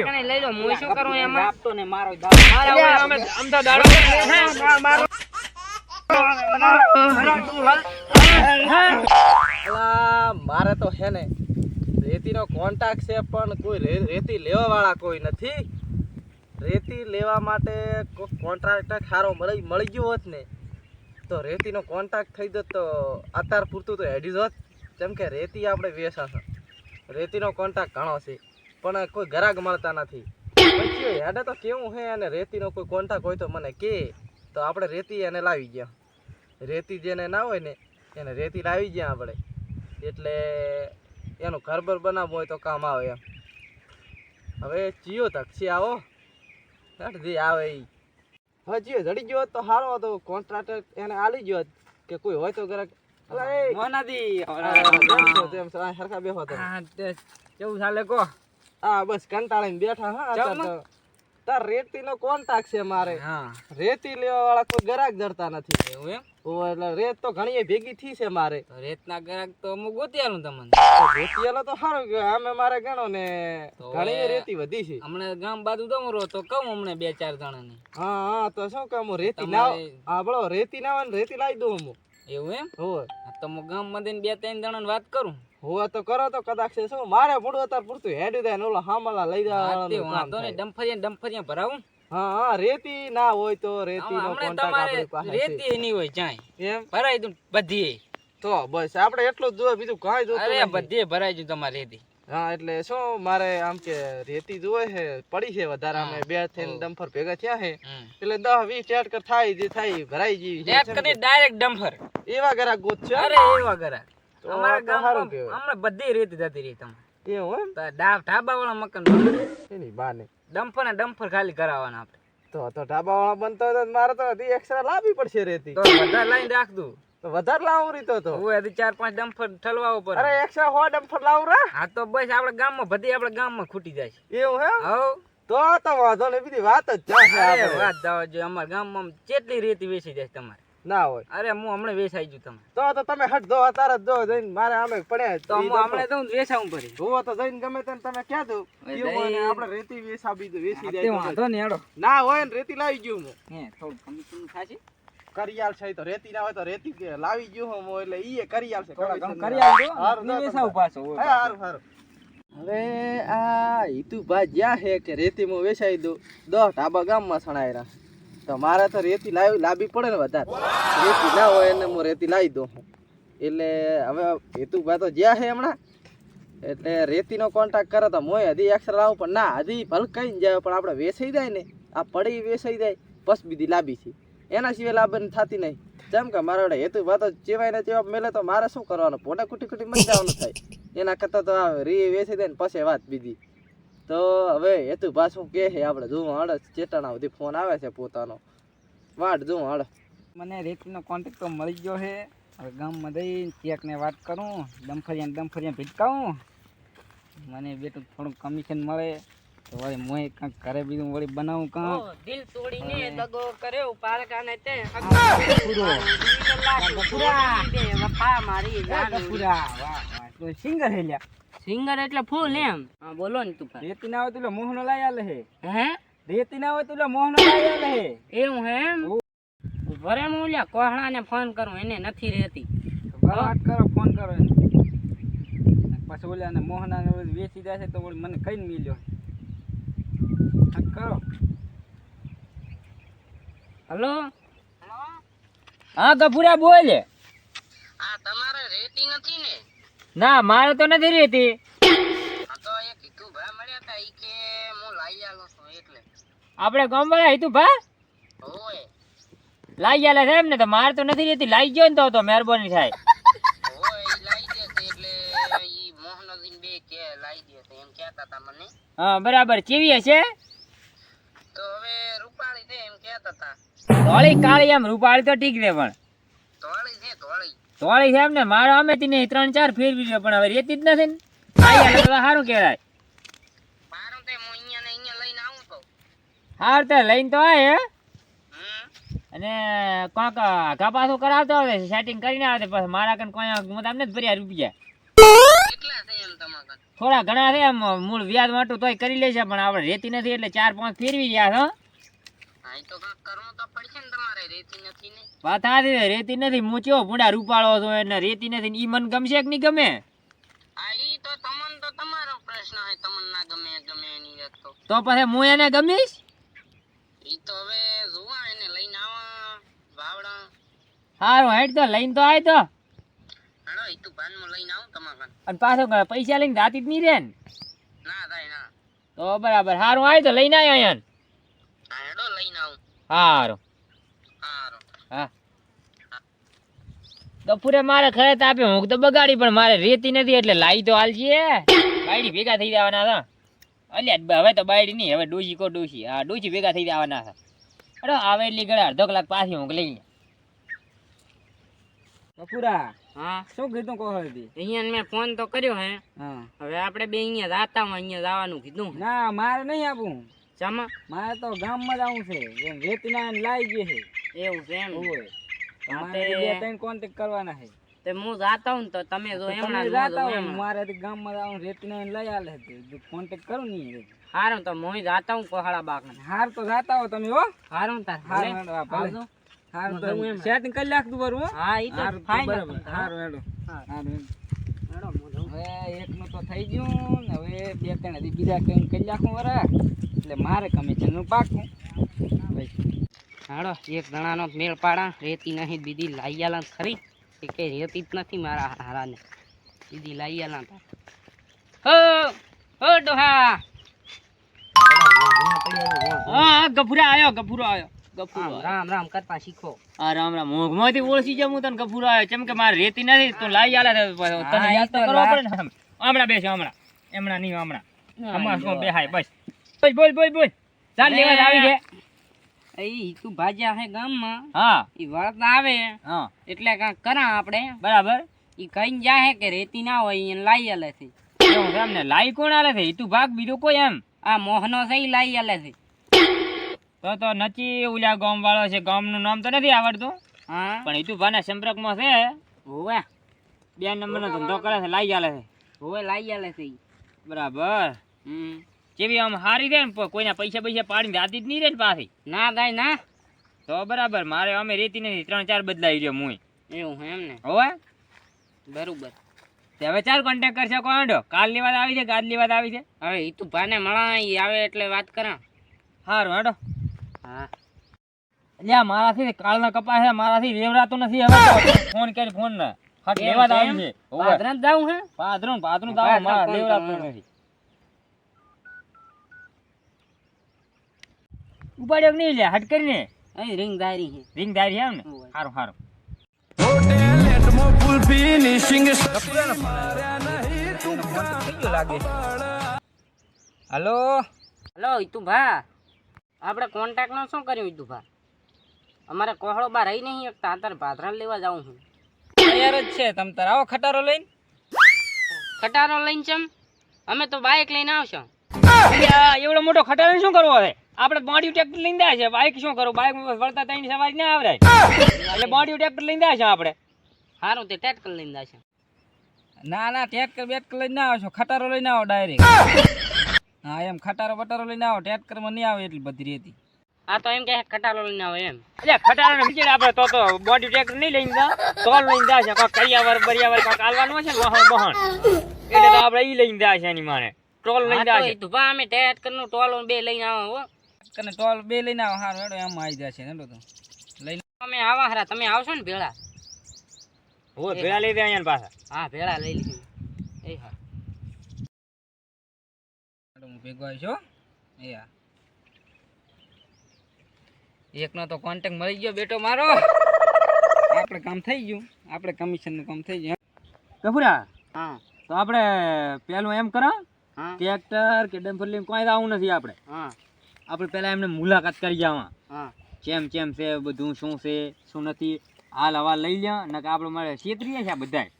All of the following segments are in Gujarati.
મારા લ્યો. કને લઈ લો. હું શું કરું એમાં? આપતો ને મારો મારા અમે આમ તો દાડો અલા, મારે તો હે ને રેતીનો કોન્ટેક્ટ છે પણ કોઈ રેતી લેવા વાળા કોઈ નથી. રેતી લેવા માટે કોન્ટ્રાક્ટર સારો મળી મળી ગયો હોત ને તો રેતીનો કોન્ટ્રાક્ટ થઈ જત તો અત્યાર પૂરતું તો હેડી જ હોત જેમ કે રેતી આપણે છે રેતીનો કોન્ટ્રાક્ટ ઘણો છે. પણ કોઈ ગ્રાહક મળતા નથી. પછી હેડે તો કેવું હે અને રેતીનો કોઈ કોન્ટ્રાક્ટ હોય તો મને કે. તો આપણે રેતી એને લાવી ગયા. રેતી જેને ના હોય ને એને રેતી લાવી ગયા આપણે. એટલે એનું ઘરબર બનાવવું હોય તો કામ આવે એમ. હવે ચિયો તક છે આવો. જે આવે એ હવે ચિયો જડી ગયો તો સારો હતો. કોન્ટ્રાક્ટર એને આલી ગયો કે કોઈ હોય તો ગ્રાહક મોનાદી. કેવું ચાલે કહો આ બસ કંટાળીને બેઠા હા તાર રેતી રેતીનો કોન્ટ્રાક્ટ છે મારે. હા. રેતી લેવા વાળા કોઈ ગ્રાહક ધરતા નથી. એવું એમ? ઓ એટલે રેત તો ઘણી ભેગી થઈ છે મારે. રેતના ગ્રાહક તો અમુક ગોતિયાલું તમને. ગોતિયાલો તો સારું કે અમે મારે ગણો ને ઘણી રેતી વધી છે. હમણાં ગામ બાજુ દઉં રહો તો કહું હમણાં બે ચાર જણાને. હા હા તો શું કામ રેતી ના હા બોલો રેતી ના ને રેતી લાવી દઉં હું. એવું એમ? હોય હા, તો હું ગામમાં બે ત્રણ જણાને વાત કરું. હોય તો કરો તો કદાચ છે શું? મારે પૂરું અત્યારે પૂરતું હેડ્યું થાય ઓલો હામલા લઈ જવાનું વાંધો નહીં થાય. ડંફરિયા ડંફરિયા ભરાવું? હા હા રેતી ના હોય તો રેતી નો હમણાં કોન્ટ્રાક્ટ આપણી પાસે રેતી એની હોય જાય. એમ? ભરાઈ દઉં બધી તો બસ આપણે એટલું જ જોઈએ બીજું કાંઈ જોતું અરે બધી ભરાઈ દઉં તમારે રેતી. હા એટલે શું મારે આમ કે રેતી જોવે છે પડી છે વધારે અમે બે થઈને ડમ્ફર ભેગા થયા છે. એટલે દસ વીસ ટેટકર થાય જે થાય ભરાઈ જેવી છે. એક કરી ડાયરેક્ટ ડમ્ફર. એવા ગ્રાહક ગોત છે. અરે એવા ગરા અમારા ગામ. હમણાં બધી રીત જતી રહી તમે એવું એમ? તો ઢાબા વાળા મકાન એની બાને. ડમ્ફર ને ડમ્ફર ખાલી કરાવવાના આપણે. તો તો ઢાબા વાળા બનતો હતો મારે તો હજી એક્સ્ટ્રા લાવવી પડશે રેતી. તો બધા લાઈન રાખ દઉં તો વધારે લાવું રીતો તો. હું હજી ચાર પાંચ ડમ્ફર ઠલવાવો પડે. અરે એક્સ્ટ્રા હો ડમ્ફર લાવું રા. હા તો બસ આપણે ગામમાં બધી આપણે ગામમાં ખૂટી જાય છે. એવું હે હવ. તો તો વાંધો ને બીજી વાત જ જશે વાત જવા જોઈએ અમારા ગામમાં કેટલી રેતી વેચી જાય તમારે. ના હોય. અરે હું હમણાં વેચાઈ ગયું તમે તો તો તમે હટ દો અત્યારે જ જઈને મારે આમે પડે તો હું હમણાં દઉં ને વેચાવું પડી જોવો તો જઈને ગમે તેમ તમે ક્યાં દો. આપણે રેતી વેચાવી દો વેચી જાય વાંધો નહીં હેડો. ના હોય ને રેતી લાવી ગયું હું. હે થોડું કમિશન થાશે કરિયાલ છે તો રેતી ના હોય તો રેતી લાવી ગયું હું એટલે ઈ એ કરિયાલ છે. કરિયાલ દો હારું, ને વેચાવું પાછો હે, હારું, હારું. હવે આ હિતુભા જ્યાં હે કે રેતી હું વેચાઈ દો દસ ઢાબા ગામમાં સણાયરા તો મારે તો રેતી લાવી લાવી પડે ને વધારે. રેતી ના હોય એને હું રેતી લાવી દઉં એટલે હવે હેતુભા તો જ્યાં હે હમણાં, એટલે રેતીનો કોન્ટ્રાક્ટ કરે તો મોય હજી એક્સ્ટ્રા લાવું, પણ ના, હજી ભલકાઈ કઈ જાય, પણ આપણે વેસાઈ જાય ને, આ પડી વેસાઈ જાય, બસ બીજી લાંબી છે. એના સિવાય લાભ થતી નહીં. જેમ કે મારા વડે હેતુ ભાતો ચેવાય ને ચેવા મેલે તો મારે શું કરવાનું? પોટા કુટી કુટી મજા જવાનું થાય. એના કરતાં તો આ રી વેસી દે ને પછી વાત બીજી. તો હવે હેતુ પાછું કે છે આપણે જોવું હાડ ચેટાણા સુધી ફોન આવે છે પોતાનો. વાટ જોવું હાડ મને રેતીનો કોન્ટેક્ટ તો મળી ગયો છે. હવે ગામમાં જઈને ચેકને વાત કરું ડમફરિયા ડમફરિયા ભીટકાવું. મને બેટું થોડું કમિશન મળે તો વળી મોય કાંક ઘરે બીજું વળી બનાવું કાં દિલ તોડીને દગો કર્યો પારકાને તે. પૂરો પૂરા વફા મારી જાન પૂરા વાહ. સિંગર હે લ્યા સિંગર એટલે ફૂલ એમ? હા બોલો ને તું ભાઈ રેતી ના હોય તો લે મોહનો લાઈ આલે હે. હે? રેતી ના હોય તો લે મોહનો લાઈ આલે હે. એવું હે એમ? ભરે હું ઓલ્યા કોહળાને ફોન કરું એને નથી રહેતી. વાત કરો ફોન કરો એને. પછી ઓલા ને મોહના ને વેચી જશે છે તો મને કઈ મિલ્યો. કરો. હલો? હા ગભુરા બોલે. આ તમારે રેતી નથી ને? ના મારે તો નથી રહેતી. આપણે ગામ વાળા હિતુ ભા લાઈ ગયા એમ ને તો મારે તો નથી રહેતી. લાઈ ગયો ને તો તો મહેરબાની થાય. હા બરાબર. કેવી હશે? તો હવે રૂપાળી છે એમ કહેતા હતા ધોળી કાળી એમ રૂપાળી તો ઠીક છે પણ. ધોળી છે ધોળી. ધોળી છે ને મારો અમે થી ત્રણ ચાર ફેરવી છે પણ હવે રેતી જ નથી ને. સારું કહેવાય. આવું હાર તો લઈને તો આય હે. અને કોક ઘા પાછું કરાવતો આવે સેટિંગ કરીને આવે પછી મારા કન કોઈ હું તમને જ ભર્યા રૂપિયા. થોડા ઘણા છે મૂળ વ્યાજ માટું તોય કરી લેશે પણ આપણે રેતી નથી એટલે ચાર પાંચ ફેરવી ગયા છો વાત સાચી રેતી નથી હું ચેવો ભૂંડા રૂપાળો છું એટલે રેતી નથી ઈ મન ગમશે કે નહીં ગમે? તો તમન તો તમારો પ્રશ્ન હોય તમને ના ગમે ગમે તો. તો પછી હું એને ગમીશ? ઈ તો હવે જોવા એને લઈને આવા વાવડા. સારું હેડ તો લઈને તો આય તો. હેડો ઈ તું ભાનમાં લઈને આવું તમારા અને પાછો પૈસા લઈને રાતી જ નહીં રે ને? તો બરાબર સારું આય તો લઈને આવ્યો અહીંયા હા હેડો લઈને આવું સારું હારું. હા. બપોરે મારે ખરે તાપે હું તો બગાડી પણ મારે રેતી નથી એટલે લાઈ તો હાલ છે બાયડી ભેગા થઈ જવાના હતા અલ્યા હવે તો બાયડી નહીં હવે ડોસી કો ડોસી હા ડોસી ભેગા થઈ જવાના હતા અરે આવે એટલી ઘડા અડધો કલાક પાછી હું લઈ બપુરા? હા. શું કીધું કહો હતી અહીંયા મેં ફોન તો કર્યો હે. હા. હવે આપણે બે અહીંયા જાતા હોય અહીંયા જવાનું કીધું ના મારે નહીં આપવું ચામાં મારે તો ગામમાં જ આવું છે. એમ રેતીના લાઈ ગયે છે. એવું છે એમ? ઓય. તમારે બે ત્રણ કોન્ટેક્ટ કરવાના છે. તે હું જાતા હું તો તમે જો તો એમણા જાતા હું મારે તો ગામમાં આવું રેતના લઈ આલે છે. કોન્ટેક્ટ કરું ની હારું તો હું જાતા હું કોહાળા બાગ હાર તો જાતા હો તમે હો. હારું તાર હાર હા, હાર હું તો એમ. સેટિંગ કરી નાખતું બરું હો હા ઈ તો ફાઈન હાર હેડો. હા. હાર હેડો. હું. હવે એકનું તો થઈ ગયું ને હવે બે ત્રણ હજી બીજા કઈ કરી નાખું વરા. એટલે મારે કમિશનનું પાકું. હાડો એક જણાનો મેળ પાડા રેતી નહીં દીદી લાઈ આલા ખરી. એ કઈ રેતી જ નથી મારા હારાને. દીદી લાઈ આલા તા હો હો ડોહા. હા ગભુરા આવ્યો ગફુરો આવ્યો ગફુરો રામ રામ કરતા શીખો. હા રામ રામ. મોંઘમાંથી ઓળખી જાઉં હું તને ગફુરો આવ્યો કેમ કે મારે રેતી નથી તો લાઈ આલે તને યાદ તો તો કરવો પડે ને હમણાં બેસો હમણાં. હમણાં નહીં હમણાં. હમણાં શું બેહાય બસ. બોલ બોલ બોલ બોલ. ચાલ લેવા આવી છે. એ તું ભાજ્યા હે ગામમાં. હા. એ વળત આવે. હા. એટલે કા કરા આપણે. બરાબર. એ કઈ જાહે કે રેતી ના હોય એને લાઈ આલે છે. એમને? લાઈ કોણ આલે છે? તું ભાગ બીજો કોઈ એમ? આ મોહનો છે એ લાઈ આલે છે. તો તો નચી ઉલા ગામ વાળો છે. ગામનું નામ તો નથી આવડતું. હા. પણ ઈ તું ભાના સંપર્કમાં છે. હોવે. બે નંબરનો ધંધો કરે છે લાઈ આલે છે. હોવે લાઈ આલે છે બરાબર. હમ. જેવી આમ હારી દે ને કોઈના પૈસા પૈસા પાડીને દાતી જ નહીં રે ને પાછી. ના થાય ના. તો બરાબર મારે અમે રેતી નથી ત્રણ ચાર બદલાઈ રહ્યો હું એવું એમ ને હોવે? બરોબર. હવે ચાલ કોન્ટેક કરશે કોણ કાલ લેવા આવી છે કે આજ લેવા આવી છે? હવે એ તું ભાને મળા ઈ આવે એટલે વાત કરા સારું હેડો. હા. અલ્યા મારાથી કાળના કપા છે મારાથી રેવરાતો નથી હવે ફોન કરી ફોન ના હટ લેવા જ આવી છે. હોવે. પાદરા હે? પાદરું ને પાદરું તો પાદરા આવો મારા ફોન લેવરાતો નથી. ઉપાડ્યો કે નહીં લે? હટ કરીને? અહીં રીંગ છે. હે રિંગ ધારી છે ને? સારું સારું હલો. હલો ઈતુભા. આપણે કોન્ટેક્ટ નો શું કર્યું ઈતુભા? અમારે કોહળો બાર રહી નહીં એક અત્યારે ભાદરા લેવા જાઉં હું તૈયાર જ છે. તમ તાર આવો ખટારો લઈને. ખટારો લઈને ચમ? અમે તો બાઇક લઈને આવશો. એવડો મોટો ખટારો શું કરવો હવે? આપણે બોડી ટ્રેક્ટર લઈને જાય છે. બાઇક શું કરું? બાઇક વળતા ત્રણ સવારી ના આવડે એટલે બોડી ટ્રેક્ટર લઈને જાય છે આપણે. સારું તે ટ્રેક્ટર લઈને છે. ના ના ટ્રેક્ટર બેટકર લઈને ના આવશો. ખટારો લઈને આવો ડાયરેક્ટ. હા એમ ખટારો બટારો લઈને આવો. ટેટકરમાં નહીં આવે એટલી બધી રેતી. આ તો એમ કે ખટારો લઈને આવે એમ. એટલે ખટારો ને વિચાર આપણે તો તો બોડી ટ્રેક્ટર નહીં લઈને જા. તોલ લઈને જાય છે. કાંક કરિયાવર બરિયાવર કાંક આલવાનું છે ને વહાણ બહાણ. એટલે તો આપણે ઈ લઈને જાય છે એની માને ટ્રોલ લઈને જાય છે. ભા અમે ટેટકરનું ટોલ બે લઈને આવો હો. કને ટોલ બે લઈને આવો હારું હેડો એમ આવી જશે હેડો તો. લઈને તમે આવા હારા તમે આવશો ને ભેળા. હો ભેળા લઈ દે અહીંયા પાછા. હા ભેળા લઈ લઈશું એ હા. હું ભેગો આવીશ એ હા. એકનો તો કોન્ટેક્ટ મળી ગયો બેટો મારો. આપણે કામ થઈ ગયું. આપણે કમિશનનું કામ થઈ ગયું. કપૂરા હા. તો આપણે પેલું એમ કરો ટ્રેક્ટર કે ડમ્પર લઈને કોઈ આવું નથી આપણે. હા. આપણે પહેલા એમને મુલાકાત કરી જવા. હા. ચેમ ચેમ છે બધું શું છે શું નથી. હાલ હવા લઈ લ્યા નકે આપણે મારે છેતરીએ છે આ બધાય.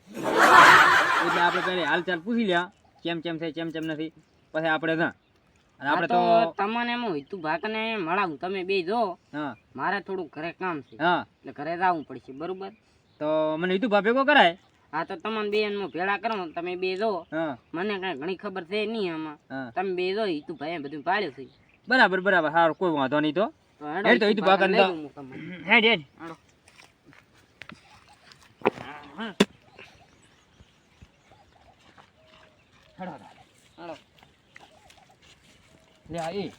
એટલે આપણે પહેલાં હાલચાલ પૂછી લ્યા. ચેમ ચેમ છે ચેમ ચેમ નથી. પછી આપણે ના આપણે તો તમને એમ હોય તું ભાકને મળાવું. તમે બે જો. હા. મારે થોડું ઘરે કામ છે. હા. એટલે ઘરે જવું પડશે બરોબર? તો મને હિતુ ભાભે કો કરાય. હા તો તમને બે નું ભેળા કરો તમે બે જો. હા. મને કઈ ઘણી ખબર છે નહીં આમાં. તમે બે જો હિતુ ભાઈ બધું પાડ્યું છે. બરાબર બરાબર. સારું કોઈ વાંધો નહીં તો. તો હેડ તો ઈ ઈ તો તું ભાગને તમને. હેડ હેડ. લે આ એ.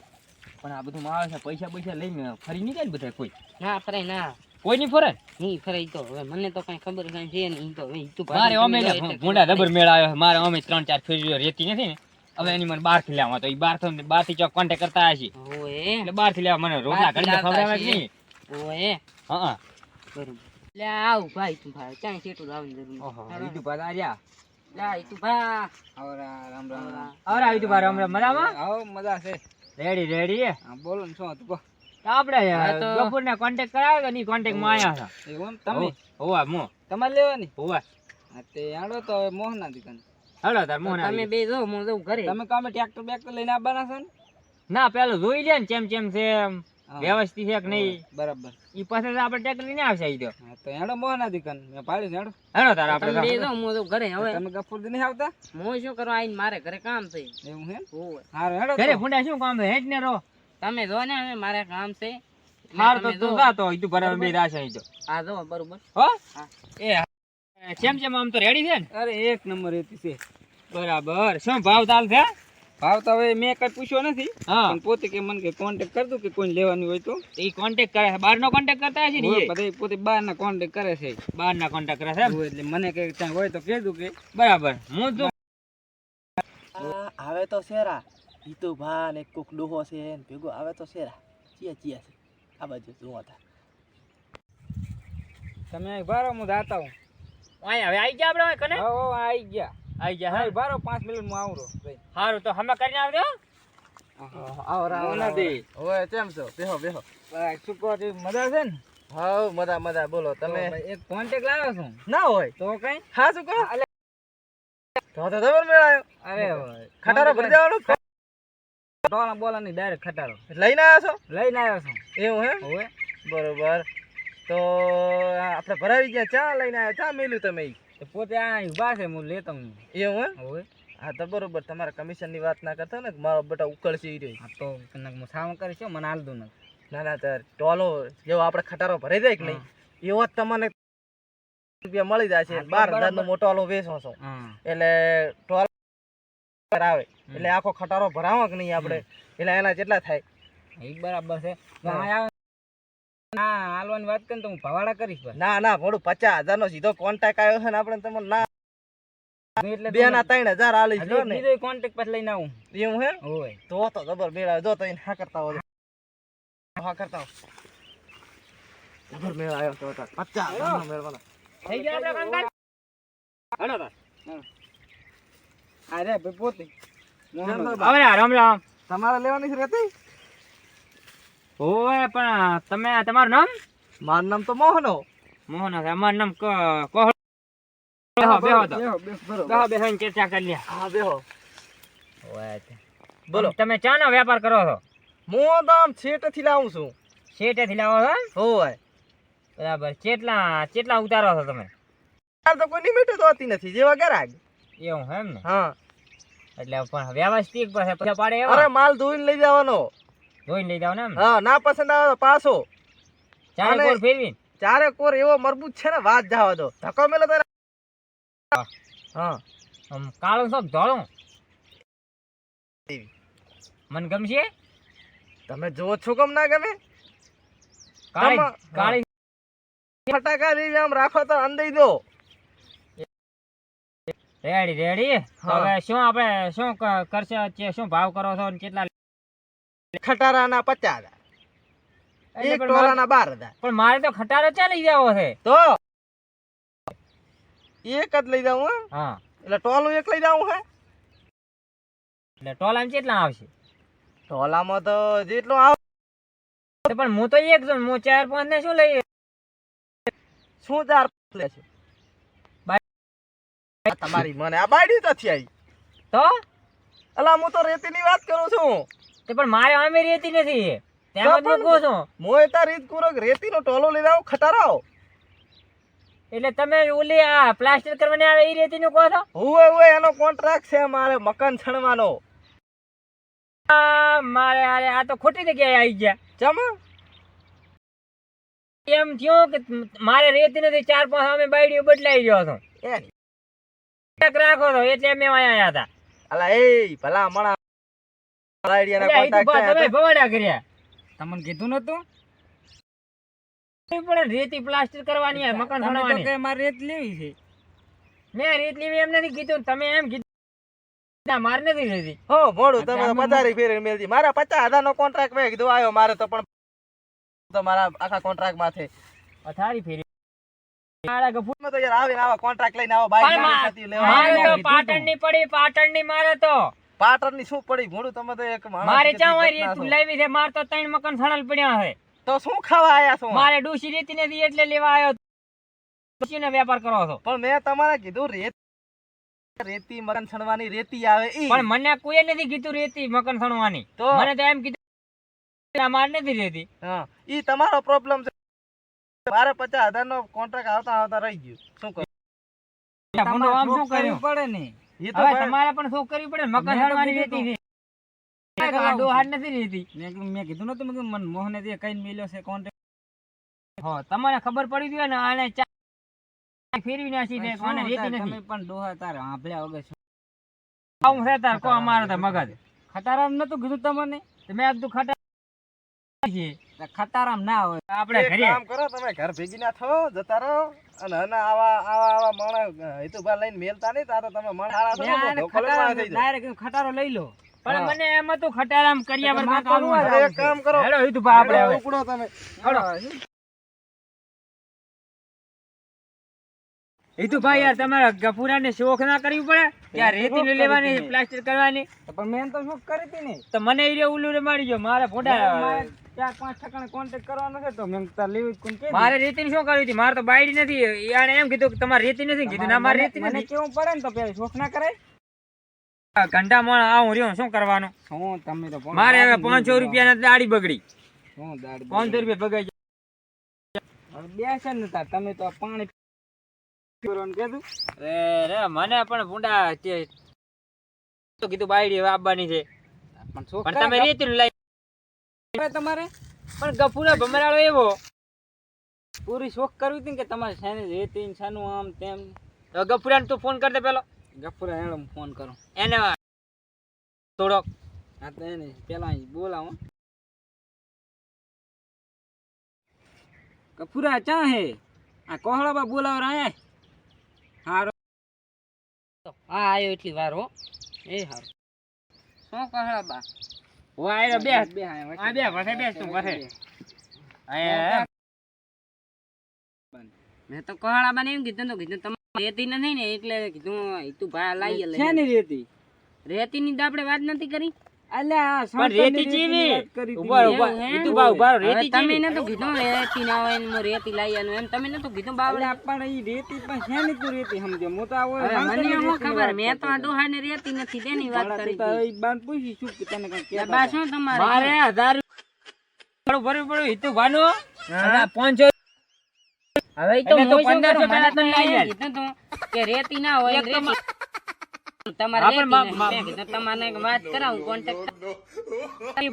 પણ આ બધું મારે છે પૈસા પૈસા લઈને ફરી નહીં જાય ને બધા કોઈ? ના ફરે ના. કોઈ નહીં ફરે? નહીં ફરે તો. હવે મને તો કઈ ખબર કઈ છે નહીં તો હવે તું મારે અમે ભૂંડા ખબર મેળ આવ્યો મારે અમે ત્રણ ચાર ફેરીઓ રેતી નથી ને. હવે એની મને બહારથી લેવા તો એ બારથી બહારથી ચોક કોન્ટેક્ટ કરતા હશે. એટલે બહારથી લેવા મને રોટલા કરીને ખવડાવે કે નહીં. ઓએ હા બરોબર. લે આવ ભાઈ તું ભાઈ ક્યાં શેઠું લાવવાની જરૂર ઓહો બીજું ભાઈ આર્યા. લે ઈ તું ભા આવરા રામ રામ રામ. અરે આવી તો બાર હમણાં મજામાં? આવો મજા છે. રેડી રેડી હા? બોલો ને શું તું કહો? આપણે ગફુર ને કોન્ટેક્ટ કરાવ્યો કે નહીં કોન્ટેક્ટમાં આવ્યા હતા? એમ? તમે? હોવા મો તમારે લેવાની? હોવા તે આડો તો મોહના દુકાન. હેલો તાર તો મોહન તમે બે જો હું જઉં ઘરે. તમે કામે ટ્રેક્ટર બેક્ટર લઈને આવવાના છો ને? ના પેલો જોઈ લે ને ચેમ ચેમ છે વ્યવસ્થિત છે કે નહીં? બરાબર. ઈ પાસે આપણે ટ્રેક્ટર લઈને આવશે ઈ તો. તો હેડો મોના દીકન મે પાડી હેડો. હેડો તાર આપણે બે જો હું જઉં ઘરે. હવે તમે ગફુરદી નહીં આવતા? હું શું કરવા આઈને મારે ઘરે કામ છે? એવું હે હારું હેડો ઘરે ફુંડા શું કામ છે? હેડ ને રો તમે જો ને હવે મારે કામ છે. મારે તો તું જો. જાતો ઈ તું બરાબર બે રાશે ઈ તો. હા જો બરોબર. હો. એ ચેમ કેમ આમ તો રેડી છે ને? અરે એક નંબર રેતી છે. બરાબર. શું ભાવ ચાલ છે? ભાવ તો હવે મેં કઈ પૂછ્યો નથી હા. પોતે કે મને કે કોન્ટેક્ટ કર દઉં કે કોઈ લેવાની હોય તો. એ કોન્ટેક્ટ કરે છે. બહાર નો કોન્ટેક્ટ કરતા હશે ને બધા પોતે બહાર ના કોન્ટેક્ટ કરે છે. બહાર ના કોન્ટેક્ટ કરે છે એટલે મને કે ત્યાં હોય તો કહેજો કે. બરાબર. હું તો આવે તો શેરા. ઈ તો ભાન એક કોક ડોહો છે ને ભેગો. આવે તો શેરા. ચિયા ચિયા છે. આ બાજુ જોવા તા તમે બારો હું જાતા હું અહીં હવે આવી ગયા આપણે કને? હા હો, આવી ગયા. આવી ગયા હા બારો પાંચ મિનિટમાં આવરો સારું તો હમે કરીને આવજો આવો નથી ઓય કેમ છો? બેહો બેહો. શું કહો છો, મજા છે ને? હાઉ મજા મજા. બોલો તમે? એક કોન્ટેક્ટ લાવ્યો છું. ના હોય. તો કઈ? હા શું કહો? તો તો જબર મેળાયો. અરે ભાઈ. ખટારો ભરી દેવાનો? ટોલા બોલા ની ડાયરેક્ટ ખટારો. લઈને આવ્યા છો? લઈને આવ્યો છું. એવું હે? બરોબર. તો આપણે ભરાવી ગયા ચા લઈને આવ્યા ચા મેલ્યું તમે પોતે આ ઊભા છે હું લેતો હું. એવું હે હવે? હા તો બરોબર તમારા કમિશનની વાત ના કરતા ને મારો બેટા ઉકળશે રહ્યો. આ તો હું સાવ કરીશ હો, મને હાલ દઉં ના ના તાર ટોલો જેવો આપણે ખટારો ભરાઈ જાય કે નહીં એવો જ તમને રૂપિયા મળી જાય છે. બાર હજાર હજારનો મોટો આલો વેચો છો. એટલે ટોલ આવે એટલે આખો ખટારો ભરાવો કે નહીં આપણે? એટલે એના જેટલા થાય. એ બરાબર છે. તો હા હાલવાની વાત કરીને તો હું ભવાડા કરીશ ના ના ભોડું પચાસ હજાર નો સીધો કોન્ટેક્ટ આવ્યો છે ને આપણે તમને ના એટલે બે ના ત્રણ હજાર આલી જો ને. બીજો કોન્ટેક્ટ પછી લઈને આવું. એવું હે? હોય તો તો જબર મેળાવે જો તો હા કરતા હોય. હા કરતા જબર મેળ આવ્યો તો તો પચાસ હજારનો મેળવાનો. થઈ ગયા આપણે કામકાજ? હેલો તાર અરે પોતે. હવે રામ રામ. તમારે લેવાની છે રેતી? ઓય પણ તમે તમારું નામ? મારું નામ તો મોહનો. મોહનો છે. અમારું નામ કહો. બેહો બેહો તો. બેહો, બેહો, ને ચર્ચા કરી લે હા બેહો. બોલો. તમે ચાનો વેપાર કરો છો? હું તો છેટે થી લાવું છું? શેઠેથી લાવો છો ઓય બરાબર. કેટલા કેટલા ઉતારો છો તમે? તો કોઈ લિમિટ તો હોતી નથી જેવા ગરાગ. એવું એમ ને? હા. એટલે પણ વ્યવસ્થિત પૈસા પાડે અરે માલ ધોઈને લઈ જવાનો. જોઈને લઈ જાવ ને હા ના પસંદ આવે તો પાછો. ચારે કોર ફેરવી ચારે કોર એવો મરબૂત છે ને વાત જાવા દો. ધક્કો મેલો તો હા. કાળું શોખ ધોળો. મને ગમશે? તમે જો છો કેમ ના ગમે? કાળી ફટાકા જેવી આમ રાખો તો અંદઈ દો. Ready ready. હવે શું આપણે શું કરશે? શું ભાવ કરો છો કેટલા ખટારાના પચાસ એક ટોલાના બાર હતા પણ મારે તો ખટારો ચા લઈ જવો છે? તો એક જ લઈ જાઉં હા. એટલે ટોલું એક લઈ જાઉં હે. એટલે ટોલામ કેટલા આવશે? ટોલામાં તો જેટલો આવે પણ હું તો એક છું હું ચાર પાંચ ને શું લઈ શું ચાર લે છે? તમારી મને આ બાયડી તો આવી તો? અલા હું તો રેતીની વાત કરું છું. તે પણ મારે આમે રેતી નથી. ત્યાં જ તો છો. મોય તા રીત કુરો રેતીનો ટોલો લઈ જાઉં ખટારાઓ. એટલે તમે ઓલી આ પ્લાસ્ટર કરવાની આવે એ રેતીનું કહો છો? હુએ હુએ એનો કોન્ટ્રાક્ટ છે મારે મકાન છણવાનો. મારે અરે આ તો ખોટી જગ્યાએ આવી ગયા. ચમ? એમ થયું કે મારે રેતી નથી ચાર પાંચ અમે બાયડીઓ બદલાઈ ગયો હતો રાખો છો એટલે અમે અહીંયા આવ્યા હતા. અલા એ ભલા મણા તમને કીધું નતું? પણ રેતી પ્લાસ્ટર કરવાની મકાન બનાવવાની મારે રેત લેવી છે. મેં રેત લેવી એમ નથી કીધું તમે એમ કીધું. મારે નથી રેતી હો મોડું તમે તો ગામમાં પધારી મારા પચાસ હજાર નો કોન્ટ્રાક્ટ મેં કીધું આવ્યો મારે તો પણ તમારા આખા કોન્ટ્રાક્ટમાં અથારી ફેરી પાટણની પડી પાટણની મારે તો. પાટણની શું પડી? ભૂંડું તમે તો એક માણસ મારે ચા હોય ઘટના લાવી છે માર તો ત્રણ મકાન સણલ પડ્યા છે. તો શું ખાવા આયા છો? મારે ડૂસી રેતી નથી એટલે લેવા આવ્યો ડૂસીનો વેપાર કરો છો. પણ મેં તમારે કીધું રેત રેતી મકાન છણવાની રેતી આવે ઈ. પણ મને કોઈ નથી કીધું રેતી મકાન સણવાની. તો? મને તો એમ કીધું આ મારે નથી રેતી. હા ઈ તમારો પ્રોબ્લેમ છે. મારે પચાસ હજાર નો કોન્ટ્રાક્ટ આવતા આવતા રહી ગયું. શું કરું? આમ શું કર્યું? પડે ને. એ તો હવે તમારે પણ શું કરવી પડે? ને? મકાન મેં તો સણવાની છે. આડો હાડ નથી રહેતી. મેં કીધું- નતું મેં કીધું મોહને તે કઈ મેલ્યો છે કોન્ટેક્ટ હો તમને ખબર પડી ગઈ ને આને ચા ફેરવી નાખી દે કોને રેતી તમે પણ ડોહા તાર આંભળ્યા વગર? આવું છે તાર કો અમારો તો મગજ. ખટારામ નતું કીધું તમને? તો મેં કીધું ખટા છે. ખટારામ ના હોય. આપણે ઘરે કામ કરો તમે ઘર ભેગી ના થો જતા રહો. અને હને આવા આવા આવા માણસ હેતુભા લઈને મેલતા નહીં તારે તમે માણસ તો ખટારો લઈ લો. પણ મને એમ હતું ખટારામ કર્યા તો એક કામ કરો. હેડો હિતુભા આપણે ઉપડો તમે. એ તો ભાઈ યાર તમારા ગફુરાને શોખ ના કરવી પડે. કે રેતી ને લેવાની પ્લાસ્ટર કરવાની. પણ મેં તો શોખ કરી હતી ને. તો મને એ ઉલ્લુ રે મારી ગયો મારે ફોટા ચાર પાંચ ઠકાણે કોન્ટેક્ટ કરવાનો છે તો મેં તાર લેવી કોણ કે મારે રેતી શું કરવી હતી મારે તો બાયડી નથી. યાર એમ કીધું કે તમારે રેતી નથી કીધું ના મારે રેતી નથી. કેવું પડે ને તો પેલા શોખ ના કરાય. ઘંટા મોણ આવું રહ્યો શું કરવાનું? હું તમે તો મારે હવે પાંચસો રૂપિયા દાડી બગડી. હું દાડ પાંચસો રૂપિયા બગાઈ બેસે ને તાર તમે તો પાણી મને પણ ભૂંડા તો કીધું બાયડી આવવાની છે. પણ તમે રેતી લઈ તમારે? પણ ગફુરા ભમરાળો એવો. પૂરી શોખ કરવી હતી કે તમારે શાને રેતી શાનું આમ તેમ? તો ગફુરાને તું ફોન કર દે પેલો. ગફુરા હેડો ફોન કરું. એને થોડોક. હા તો એને પેલા બોલાવો. ગફુરા ચા હે? આ કોહળા બા બોલાવ રહ્યા હારો. હા આયો એટલી વાર હો. એ હારું. શું કહા બા? ઓ બે બે આ બે વસે બેસ તું વસે આયા મેં તો કહાડા બાને એમ કીધું તો કીધું તમારે રેતી નથી ને? એટલે કીધું તું ભાઈ લાવી લે. રેતી રેતી? ની તો આપણે વાત નથી કરી. અલ્યા આ રેતી. ઊભા ઊભા. બા ઊભા તમે. કીધું રેતી ના હોય ને રેતી લાવી આલું એમ. તમે નતું કીધું બાવળે? પણ ઈ રેતી પણ શેની તું રેતી સમજે. હું તો આવો મને સંતોની ખબર? વાત તો આ હતો. ડોહાને રેતી નથી તેની વાત કરી તો ઈ બાન પૂછી શું કે તને કંઈક બા શું તમારે? મારે હજાર થોડું ભરવું પડ્યું હિતુ ભાનો. અને પાંચસો હવે તો એટલે તો હું શું 1500 પહેલા તો તો લઈ એમ આલ. કીધું તું કે રેતી ના હોય રેતી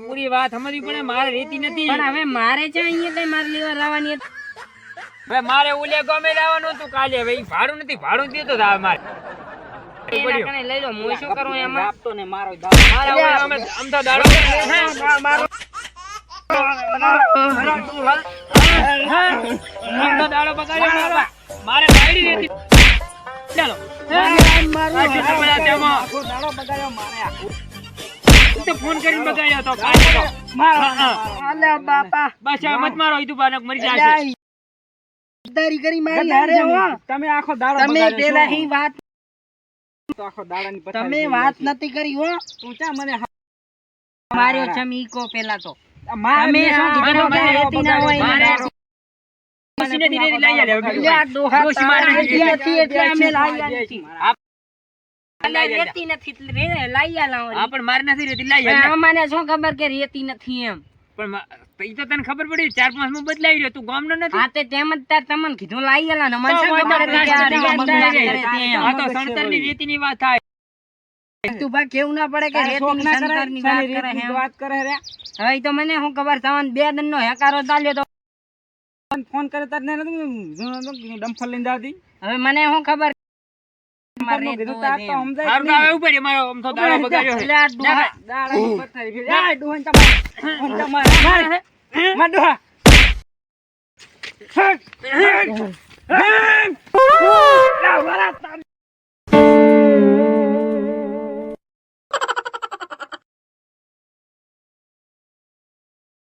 પૂરી વાત સમજવી પડે મારે રેતી નથી. પણ હવે મારે છે અહીંયા કઈ મારે લેવા લાવવાની હવે મારે ઓલે ગામે જવાનું હતું કાલે. હવે ભાડું નથી. ભાડું દીધું તો આવે મારે. લઈ લો હું શું કરું એમાં? આપતો ને મારો દાડો. મારો ચાલો. તેમાં. આખો દાડો બગાડ્યો મારે આખો. તું તો ફોન કરીને બગાડ્યો તો કાલે તો. હા, હા. અલ્યા બાપા. બસ મત મારો ઈ તું મરી જશે. ગદ્દારી કરી મારી હારે હો. તમે આખો દાડો તમે પેલા હી વાત તો આખો દાડાની પથારી તમે વાત નથી કરી હો. તું ચા મને માર્યો મી પેલા તો. તમે શું કીધું? કે રેતી ના હોય રેતી લઈ ડોશી મારે એટલે અમે રેતી નથી આલા પણ મારે નથી રેતી લઈ શું ખબર કે રેતી નથી એમ પણ ઈ તો તને ખબર પડી ચાર પાંચમાં બદલાઈ રહ્યો તું ગામનો નથી હા તે તેમ જ તાર તમને કીધું લાઈ આલા ને મને ખબર આ વાત થાય તો સણતરની રેતીની વાત થાય તું ભાઈ કેવું ના પડે કે તારે ની વાત કરે હવે ઈ તો મને શું ખબર તમને બે દન નો હેકારો ચાલ્યો તો ફોન કરે તાર ને ડમ્ફર લઈને જાતી હવે મને શું ખબર મારે